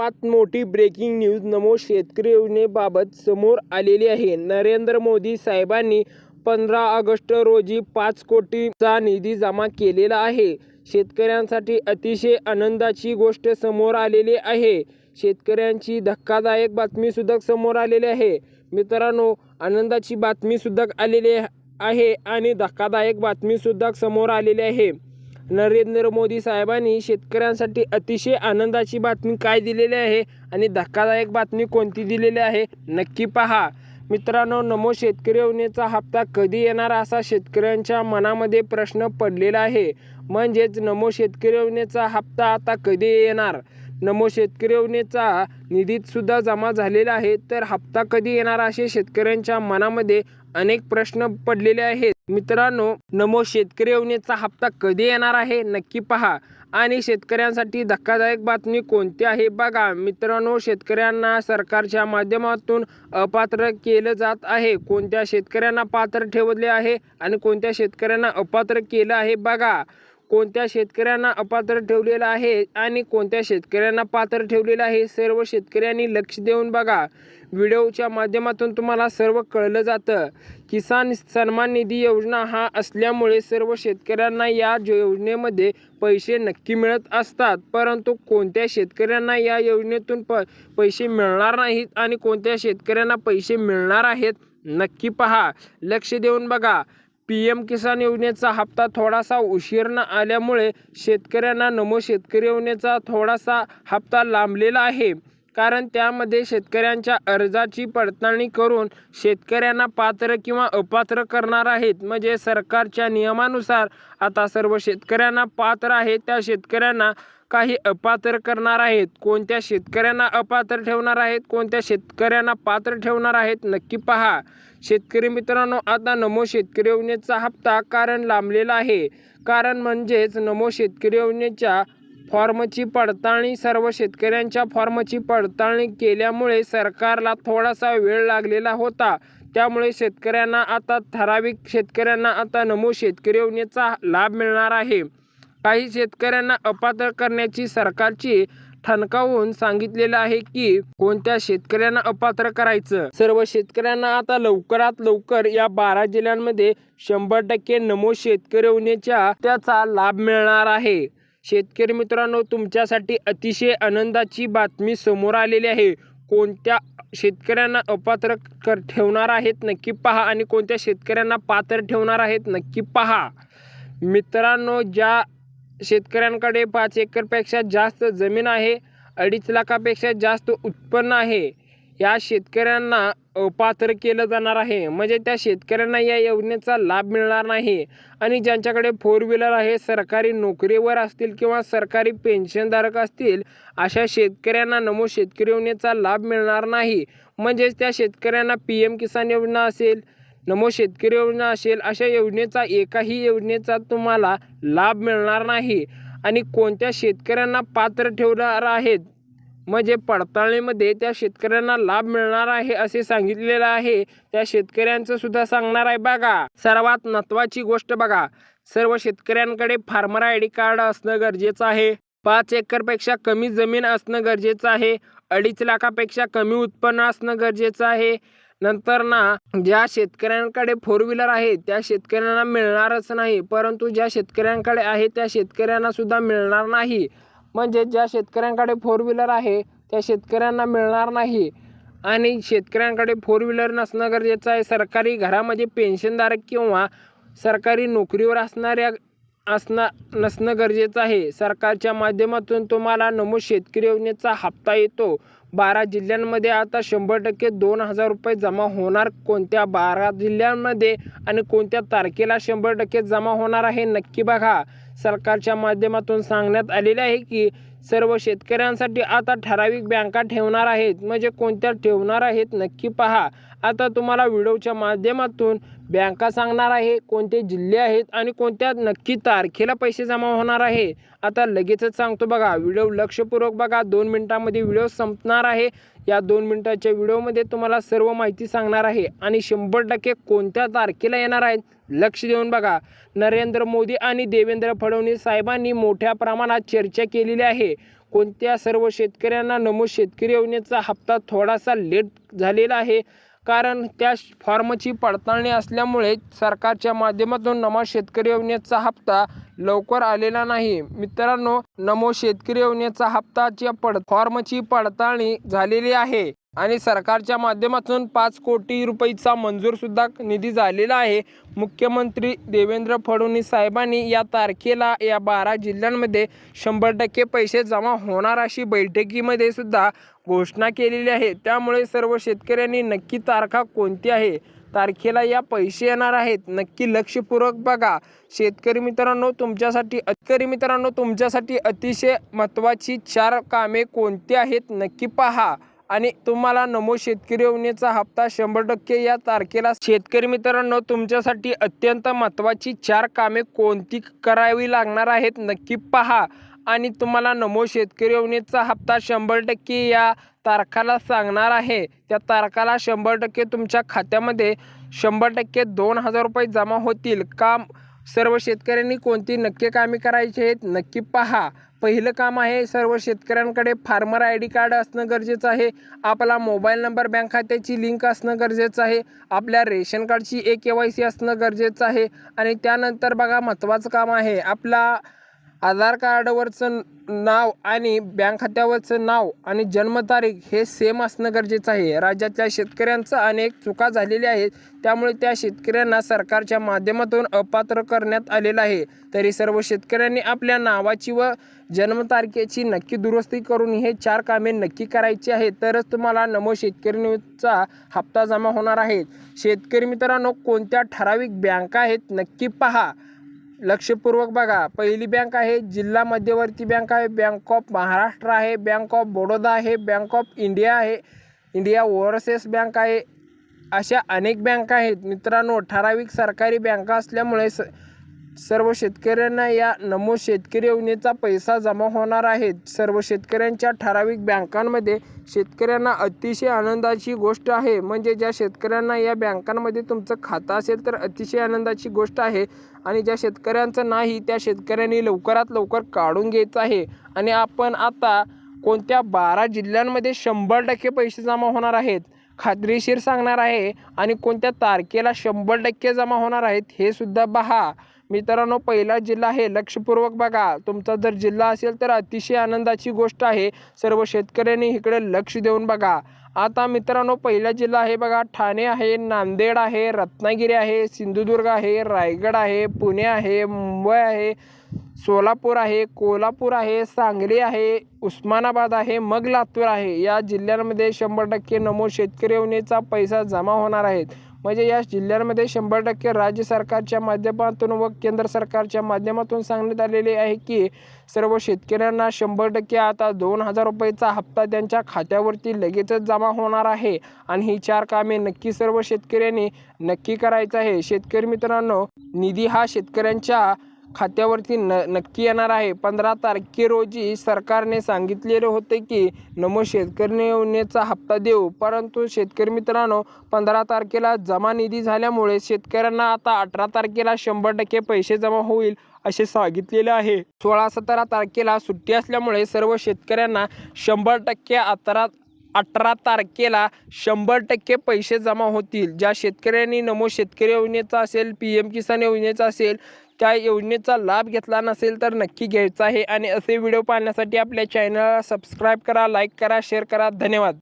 सर्वात मोठी breaking news नमो शेतकरी योजनेबाबत समोर आलेली आहे. नरेंद्र मोदी साहेबांनी पंधरा ऑगस्ट रोजी पाच कोटीचा निधी जमा केलेला आहे. शेतकऱ्यांसाठी अतिशय आनंदाची गोष्ट समोर आलेली आहे. शेतकऱ्यांची धक्कादायक बातमीसुद्धा समोर आलेली आहे. मित्रांनो आनंदाची बातमी सुद्धा आलेली आहे आणि धक्कादायक बातमी सुद्धा समोर आलेली आहे. नरेंद्र मोदी साहेबांनी शेतकऱ्यांसाठी अतिशय आनंदाची बातमी काय दिलेली आहे आणि धक्कादायक बातमी कोणती दिलेली आहे नक्की पहा. मित्रांनो नमो शेतकरी योजनेचा हप्ता कधी येणार असा शेतकऱ्यांच्या मनामध्ये प्रश्न पडलेला आहे. म्हणजेच नमो शेतकरी योजनेचा हप्ता आता कधी येणार? नमो शेतकरी योजनेचा निधीतसुद्धा जमा झालेला आहे तर हप्ता कधी येणार असे शेतकऱ्यांच्या मनामध्ये अनेक प्रश्न पडलेले आहेत. मित्रांनो नमो शेतकरी योजनेचा हप्ता कधी येणार आहे नक्की पहा. आणि शेतकऱ्यांसाठी धक्कादायक बातमी कोणती आहे बघा. मित्रांनो शेतकऱ्यांना सरकारच्या माध्यमातून अपात्र केलं जात आहे. कोणत्या शेतकऱ्यांना पात्र ठेवले आहे आणि कोणत्या शेतकऱ्यांना अपात्र केलं आहे बघा. कोणत्या शेतकऱ्यांना अपात्र ठेवलेलं आहे आणि कोणत्या शेतकऱ्यांना पात्र ठेवलेलं आहे सर्व शेतकऱ्यांनी लक्ष देऊन बघा. व्हिडिओच्या माध्यमातून तुम्हाला सर्व कळलं जातं. किसान सन्मान निधी योजना हा असल्यामुळे सर्व शेतकऱ्यांना या योजनेमध्ये पैसे नक्की मिळत असतात परंतु कोणत्या शेतकऱ्यांना या योजनेतून प पैसे मिळणार नाहीत आणि कोणत्या शेतकऱ्यांना पैसे मिळणार आहेत नक्की पहा. लक्ष देऊन बघा. पी एम किसान योजनेचा हप्ता थोडासा उशीरनं आल्यामुळे शेतकऱ्यांना नमो शेतकरी योजनेचा थोडासा हप्ता लांबलेला आहे. कारण त्यामध्ये शेतकऱ्यांच्या अर्जाची पडताळणी करून शेतकऱ्यांना पात्र किंवा अपात्र करणार आहेत. म्हणजे सरकारच्या नियमानुसार आता सर्व शेतकऱ्यांना पात्र आहे त्या शेतकऱ्यांना काही अपात्र करणार आहेत कोणत्या शेतकऱ्यांना अपात्र ठेवणार आहेत कोणत्या शेतकऱ्यांना पात्र ठेवणार आहेत नक्की पहा. शेतकरी मित्रांनो आता नमो शेतकरी योजनेचा हप्ता कारण लांबलेला आहे. कारण म्हणजेच नमो शेतकरी योजनेच्या फॉर्मची पडताळणी सर्व शेतकऱ्यांच्या फॉर्मची पडताळणी केल्यामुळे सरकारला थोडासा वेळ लागलेला होता. त्यामुळे शेतकऱ्यांना आता ठराविक शेतकऱ्यांना आता नमो शेतकरी योजनेचा लाभ मिळणार आहे. काही शेतकऱ्यांना अपात्र करण्याची सरकारची ठणकावून सांगितलेलं आहे की कोणत्या शेतकऱ्यांना अपात्र करायचं? सर्व शेतकऱ्यांना आता लवकरात लवकर या बारा जिल्ह्यांमध्ये शंभर टक्के नमो शेतकरी होण्याच्या त्याचा लाभ मिळणार आहे. शेतकरी मित्रांनो तुमच्यासाठी अतिशय आनंदाची बातमी समोर आलेली आहे. कोणत्या शेतकऱ्यांना अपात्र कर ठेवणार आहेत नक्की पहा आणि कोणत्या शेतकऱ्यांना पात्र ठेवणार आहेत नक्की पहा. मित्रांनो ज्या शेतकऱ्यांकडे पाच एकरपेक्षा जास्त जमीन आहे अडीच लाखापेक्षा जास्त उत्पन्न आहे. या शेतकऱ्यांना अपात्र केलं जाणार आहे. म्हणजे त्या शेतकऱ्यांना या योजनेचा लाभ मिळणार नाही. आणि ज्यांच्याकडे फोर व्हीलर आहे सरकारी नोकरीवर असतील किंवा सरकारी पेन्शनधारक असतील अशा शेतकऱ्यांना नमो शेतकरी योजनेचा लाभ मिळणार नाही. म्हणजेच त्या शेतकऱ्यांना पी एम किसान योजना असेल नमो शेतकरी योजना असेल अशा योजनेचा एकाही योजनेचा तुम्हाला लाभ मिळणार नाही. आणि कोणत्या शेतकऱ्यांना पात्र ठेवणार आहेत? म्हणजे पडताळणीमध्ये त्या शेतकऱ्यांना लाभ मिळणार आहे असे सांगितलेलं आहे. त्या शेतकऱ्यांचं सुद्धा सांगणार आहे बघा. सर्वात महत्त्वाची गोष्ट बघा. सर्व शेतकऱ्यांकडे फार्मर आय डी कार्ड असणं गरजेचं आहे. पाच एकरपेक्षा कमी जमीन असणं गरजेचं आहे. अडीच लाखापेक्षा कमी उत्पन्न असणं गरजेचं आहे. नंतर ना ज्या शेतकऱ्यांकडे फोर व्हीलर आहे त्या शेतकऱ्यांना मिळणारच नाही. परंतु ज्या शेतकऱ्यांकडे आहे त्या शेतकऱ्यांना सुद्धा मिळणार नाही. म्हणजे ज्या शेतकऱ्यांकडे फोर व्हीलर आहे त्या शेतकऱ्यांना मिळणार नाही. आणि शेतकऱ्यांकडे फोर व्हीलर नसणं गरजेचं आहे. सरकारी घरामध्ये पेन्शनधारक किंवा सरकारी नोकरीवर असणाऱ्या असणं नसणं गरजेचं आहे. सरकारच्या माध्यमातून तुम्हाला नमो शेतकरी योजनेचा हप्ता येतो. बारा जिल्ह्यांमध्ये आता शंभर टक्के दोन हजार रुपये जमा होणार. कोणत्या बारा जिल्ह्यांमध्ये आणि कोणत्या तारखेला शंभर टक्के जमा होणार आहे नक्की बघा. सरकारच्या माध्यमातून सांगण्यात आलेले आहे की सर्व शेतकऱ्यांसाठी आता ठराविक बँका ठेवणार आहेत. म्हणजे कोणत्या ठेवणार आहेत नक्की पहा. आता तुम्हाला व्हिडिओच्या माध्यमातून बँका सांगणार आहे कोणते जिल्हे आहेत आणि कोणत्या नक्की तारखेला पैसे जमा होणार आहे. आता लगेचच सांगतो बघा व्हिडिओ लक्षपूर्वक बघा दोन मिनटामध्ये व्हिडिओ संपणार आहे. या दोन मिनटाच्या व्हिडिओमध्ये तुम्हाला सर्व माहिती सांगणार आहे आणि शंभर टक्के कोणत्या तारखेला येणार आहेत लक्ष देऊन बघा. नरेंद्र मोदी आणि देवेंद्र फडणवीस साहेबांनी मोठ्या प्रमाणात चर्चा केलेली आहे. कोणत्या सर्व शेतकऱ्यांना नमो शेतकरी योजनेचा हप्ता थोडासा लेट झालेला आहे कारण त्या फॉर्मची पडताळणी असल्यामुळे सरकारच्या माध्यमातून नमो शेतकरी योजनेचा हप्ता लवकर आलेला नाही. मित्रांनो नमो शेतकरी योजनेचा हप्ताच्या पड फॉर्मची पडताळणी झालेली आहे. आणि सरकारच्या माध्यमातून पाच कोटी रुपयेचा मंजूरसुद्धा निधी झालेला आहे. मुख्यमंत्री देवेंद्र फडणवीस साहेबांनी या तारखेला या बारा जिल्ह्यांमध्ये शंभर टक्के पैसे जमा होणार अशी बैठकीमध्ये सुद्धा घोषणा केलेली आहे. त्यामुळे सर्व शेतकऱ्यांनी नक्की तारखा कोणती आहे? तारखेला या पैसे येणार आहेत. नक्की लक्षपूर्वक बघा. शेतकरी मित्रांनो तुमच्यासाठी शेतकरी मित्रांनो तुमच्यासाठी अतिशय महत्त्वाची चार कामे कोणती आहेत? नक्की पहा. आणि तुम्हाला नमो शेतकरी योजनेचा हप्ता शंभर टक्के या तारखेला. शेतकरी मित्रांनो तुमच्यासाठी अत्यंत महत्त्वाची चार कामे कोणती करावी लागणार आहेत नक्की पहा. आणि तुम्हाला नमो शेतकरी योजनेचा हप्ता शंभर टक्के या तारखाला सांगणार आहे. त्या तारखाला शंभर टक्के तुमच्या खात्यामध्ये शंभर टक्के दोन हजार रुपये जमा होतील. काम सर्व शेतकऱ्यांनी कोणती नक्की कामे करायची आहेत नक्की पहा. पहिलं काम आहे सर्व शेतकऱ्यांकडे फार्मर आय डी कार्ड असणं गरजेचं आहे. आपला मोबाईल नंबर बँक खात्याची लिंक असणं गरजेचं आहे. आपल्या रेशन कार्डची ए के वाय सी असणं गरजेचं आहे. आणि त्यानंतर बघा महत्त्वाचं काम आहे. आपला आधार कार्डवरचं नाव आणि बँक खात्यावरचं नाव आणि जन्मतारीख हे सेम असणं गरजेचं आहे. राज्यातल्या शेतकऱ्यांचं अनेक चुका झालेल्या आहेत. त्यामुळे त्या शेतकऱ्यांना सरकारच्या माध्यमातून अपात्र करण्यात आलेलं आहे. तरी सर्व शेतकऱ्यांनी आपल्या नावाची व जन्मतारखेची नक्की दुरुस्ती करून हे चार कामे नक्की करायची आहेत. तरच तुम्हाला नमो शेतकरी न्यूजचा हप्ता जमा होणार आहे. शेतकरी मित्रांनो कोणत्या ठराविक बँका आहेत नक्की पहा. लक्षपूर्वक बघा. पहिली बँक आहे जिल्हा मध्यवर्ती बँक आहे बँक ऑफ महाराष्ट्र आहे बँक ऑफ बडोदा आहे बँक ऑफ इंडिया आहे इंडिया ओव्हरसीज बँक आहे. अशा अनेक बँका आहेत. मित्रांनो ठराविक सरकारी बँका असल्यामुळे स सर्व शेतकऱ्यांना या नमो शेतकरी योजनेचा पैसा जमा होणार आहे. सर्व शेतकऱ्यांच्या ठराविक बँकांमध्ये शेतकऱ्यांना अतिशय आनंदाची गोष्ट आहे. म्हणजे ज्या शेतकऱ्यांना या बँकांमध्ये तुमचं खातं असेल तर अतिशय आनंदाची गोष्ट आहे. आणि ज्या शेतकऱ्यांचं नाही त्या शेतकऱ्यांनी लवकरात लवकर काढून घ्यायचं आहे. आणि आपण आता कोणत्या बारा जिल्ह्यांमध्ये शंभर टक्के पैसे जमा होणार आहेत. खात्रीशीर सांगणार आहे आणि कोणत्या तारखेला शंभर टक्के जमा होणार आहेत हे सुद्धा पहा मित्रांनो पहिला जिल्हा आहे लक्षपूर्वक बघा. तुमचा जर जिल्हा असेल तर अतिशय आनंदाची गोष्ट आहे. सर्व शेतकऱ्यांनी इकडे लक्ष देऊन बघा. आता मित्रांनो पहिला जिल्हा आहे बघा. ठाणे आहे नांदेड आहे रत्नागिरी आहे सिंधुदुर्ग आहे रायगड आहे पुणे आहे मुंबई आहे. सोलापूर आहे कोल्हापूर आहे सांगली आहे उस्मानाबाद आहे मग लातूर आहे. या जिल्ह्यांमध्ये शंभर टक्के नमो शेतकरी योजनेचा पैसा जमा होणार आहेत म्हणजे या जिल्ह्यांमध्ये शंभर टक्के राज्य सरकारच्या माध्यमातून व केंद्र सरकारच्या माध्यमातून सांगण्यात आलेले आहे की सर्व शेतकऱ्यांना शंभर टक्के आता दोन हजार रुपयेचा हप्ता त्यांच्या खात्यावरती लगेचच जमा होणार आहे. आणि ही चार कामे नक्की सर्व शेतकऱ्यांनी नक्की करायचं आहे. शेतकरी मित्रांनो निधी हा शेतकऱ्यांच्या खात्यावरती न नक्की येणार आहे. पंधरा तारखे रोजी सरकारने सांगितलेले होते की नमो शेतकरी योजनेचा हप्ता देऊ. परंतु शेतकरी मित्रांनो पंधरा तारखेला जमा निधी झाल्यामुळे शेतकऱ्यांना आता अठरा तारखेला शंभर टक्के पैसे जमा होईल असे सांगितलेले आहे. सोळा सतरा तारखेला सुट्टी असल्यामुळे सर्व शेतकऱ्यांना शंभर टक्के अतरा अठरा तारखेला शंभर टक्के पैसे जमा होतील. ज्या शेतकऱ्यांनी नमो शेतकरी योजनेचा असेल पी एम किसान योजनेचा असेल त्या योजनेचा लाभ घेतला नसेल तर नक्की घ्यायचा आहे. आणि असे व्हिडिओ पाहण्यासाठी आपल्या चॅनलला सबस्क्राईब करा लाईक करा शेअर करा. धन्यवाद.